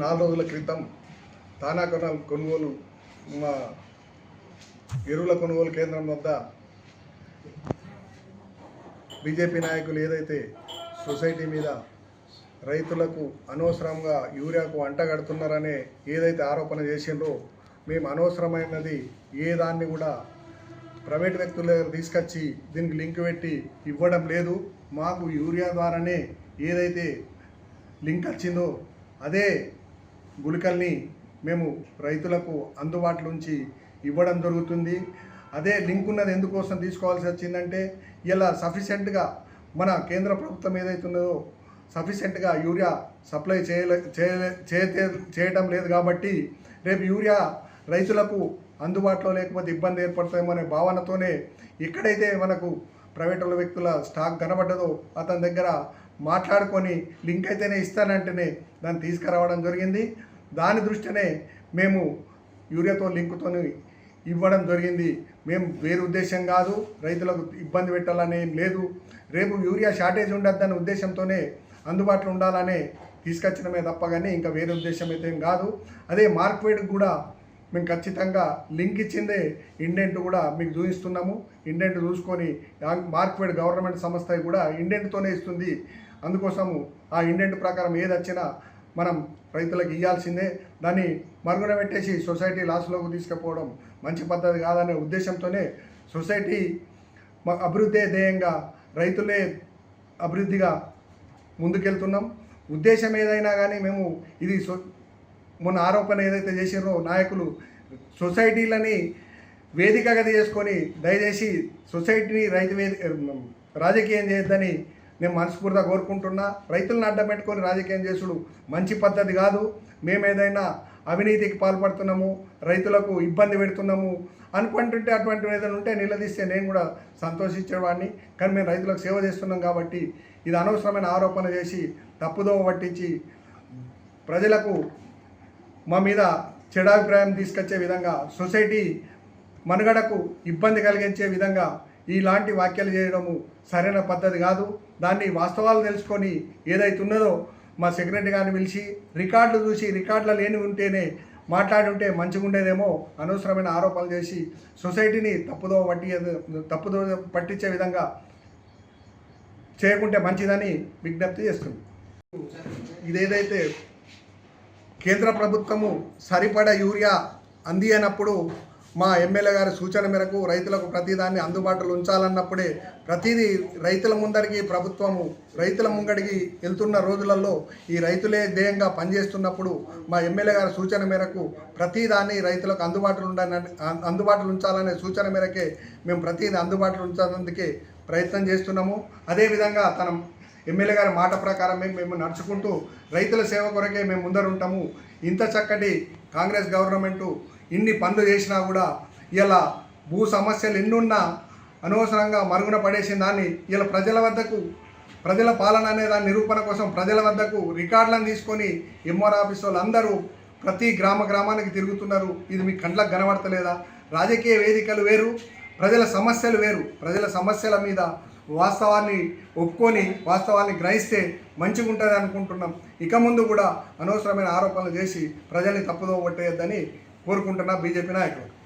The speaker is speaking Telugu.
నాలుగు రోజుల క్రితం తానా కొనాల కొనుగోలు మా ఎరువుల కొనుగోలు కేంద్రం వద్ద బీజేపీ నాయకులు ఏదైతే సొసైటీ మీద రైతులకు అనవసరంగా యూరియాకు అంటగడుతున్నారనే ఏదైతే ఆరోపణ చేసిండ్రో మేము అనవసరమైనది ఏ దాన్ని కూడా ప్రైవేట్ వ్యక్తుల దగ్గర తీసుకొచ్చి దీనికి లింక్ పెట్టి ఇవ్వడం లేదు. మాకు యూరియా ద్వారానే ఏదైతే లింక్ వచ్చిందో అదే గుళికల్ని మేము రైతులకు అందుబాటులోంచి ఇవ్వడం జరుగుతుంది. అదే లింక్ ఉన్నది ఎందుకోసం తీసుకోవాల్సి వచ్చిందంటే ఇలా సఫిషియెంట్గా మన కేంద్ర ప్రభుత్వం ఏదైతే ఉన్నదో సఫిషియెంట్గా యూరియా సప్లై చేయలే చేయలే చేయటం లేదు కాబట్టి రేపు యూరియా రైతులకు అందుబాటులో లేకపోతే ఇబ్బంది ఏర్పడుతుందేమో అనే భావనతోనే ఎక్కడైతే మనకు ప్రైవేట్ వ్యక్తుల స్టాక్ కనబడ్డదో అతని దగ్గర మాట్లాడుకొని లింక్ అయితేనే ఇస్తానంటేనే దాన్ని తీసుకురావడం జరిగింది. దాని దృష్టినే మేము యూరియాతో లింకుతో ఇవ్వడం జరిగింది. మేము వేరే ఉద్దేశం కాదు రైతులకు ఇబ్బంది పెట్టాలనే లేదు. రేపు యూరియా షార్టేజ్ ఉండద్దన్న ఉద్దేశంతోనే అందుబాటులో ఉండాలనే తీసుకొచ్చడమే తప్ప కానీ ఇంకా వేరే ఉద్దేశం అయితే ఏం కాదు. అదే మార్క్వేట్కి కూడా మేము ఖచ్చితంగా లింక్ ఇచ్చిందే ఇండెంట్ కూడా మీకు చూపిస్తున్నాము. ఇండెంట్ చూసుకొని మార్క్వేడ్ గవర్నమెంట్ సంస్థ కూడా ఇండెంట్తోనే ఇస్తుంది. అందుకోసము ఆ ఇండెంట్ ప్రకారం ఏది వచ్చినా మనం రైతులకు ఇవ్వాల్సిందే దాన్ని మరుగున పెట్టేసి సొసైటీ లాస్లోకి తీసుకుపోవడం మంచి పద్ధతి కాదనే ఉద్దేశంతోనే సొసైటీ అభివృద్ధి ధ్యేయంగా రైతులే అభివృద్ధిగా ముందుకెళ్తున్నాం. ఉద్దేశం ఏదైనా కానీ మేము ఇది సో మొన్న ఆరోపణ ఏదైతే చేసారో నాయకులు సొసైటీలని వేదికగా చేసుకొని దయచేసి సొసైటీని రైతు వేది రాజకీయం చేయొద్దని నేను మనస్ఫూర్తిగా కోరుకుంటున్నా రైతులను అడ్డం పెట్టుకొని రాజకీయం చేసుడు మంచి పద్ధతి కాదు. మేము ఏదైనా అవినీతికి పాల్పడుతున్నాము రైతులకు ఇబ్బంది పెడుతున్నాము అనుకుంటుంటే అటువంటి ఏదైనా ఉంటే నిలదీస్తే నేను కూడా సంతోషించేవాడిని. కానీ మేము రైతులకు సేవ చేస్తున్నాం కాబట్టి ఇది అనవసరమైన ఆరోపణ చేసి తప్పుదోవ పట్టించి ప్రజలకు మా మీద చెడాభిప్రాయం తీసుకొచ్చే విధంగా సొసైటీ మనుగడకు ఇబ్బంది కలిగించే విధంగా ఇలాంటి వ్యాఖ్యలు చేయడము సరైన పద్ధతి కాదు. దాన్ని వాస్తవాలు తెలుసుకొని ఏదైతే ఉన్నదో మా సెక్రటరీ గారిని పిలిచి రికార్డులు చూసి రికార్డులు లేని ఉంటేనే మాట్లాడి ఉంటే మంచిగా ఉండేదేమో అనవసరమైన ఆరోపణలు చేసి సొసైటీని తప్పుదో పట్టి తప్పుదో పట్టించే విధంగా చేయకుంటే మంచిదని విజ్ఞప్తి చేస్తుంది. ఇదేదైతే కేంద్ర ప్రభుత్వము సరిపడ యూరియా అంది అన్నప్పుడు మా ఎమ్మెల్యే గారి సూచన మేరకు రైతులకు ప్రతిదాన్ని అందుబాటులో ఉంచాలన్నప్పుడే ప్రతిదీ రైతుల ముందరికి ప్రభుత్వము రైతుల ముంగడికి వెళ్తున్న రోజులలో ఈ రైతులే ధ్యేయంగా పనిచేస్తున్నప్పుడు మా ఎమ్మెల్యే గారి సూచన మేరకు ప్రతిదాన్ని రైతులకు అందుబాటులో ఉండాలని అందుబాటులో ఉంచాలనే సూచన మేరకే మేము ప్రతిదీ అందుబాటులో ఉంచాలందుకే ప్రయత్నం చేస్తున్నాము. అదేవిధంగా తన ఎమ్మెల్యే గారి మాట ప్రకారం మేము మేము నడుచుకుంటూ రైతుల సేవ కొరకే మేము ముందర ఉంటాము ఇంత చక్కటి కాంగ్రెస్ గవర్నమెంటు ఇన్ని పనులు చేసినా కూడా ఇలా భూ సమస్యలు ఎన్నున్నా అనవసరంగా మరుగున పడేసిన దాన్ని ఇలా ప్రజల వద్దకు ప్రజల పాలన అనే దాని నిరూపణ కోసం ప్రజల వద్దకు రికార్డులను తీసుకొని ఎంఆర్ ఆఫీస్ వాళ్ళు అందరూ ప్రతి గ్రామ గ్రామానికి తిరుగుతున్నారు. ఇది మీ కండ్లకు కనబడతలేదా? రాజకీయ వేదికలు వేరు ప్రజల సమస్యలు వేరు. ప్రజల సమస్యల మీద వాస్తవాన్ని ఒప్పుకొని వాస్తవాన్ని గ్రహిస్తే మంచిగా ఉంటుంది అనుకుంటున్నాం. ఇక ముందు కూడా అనవసరమైన ఆరోపణలు చేసి ప్రజల్ని తప్పుదో పట్టేయద్దని కోరుకుంటున్నా బీజేపీ నాయకులు.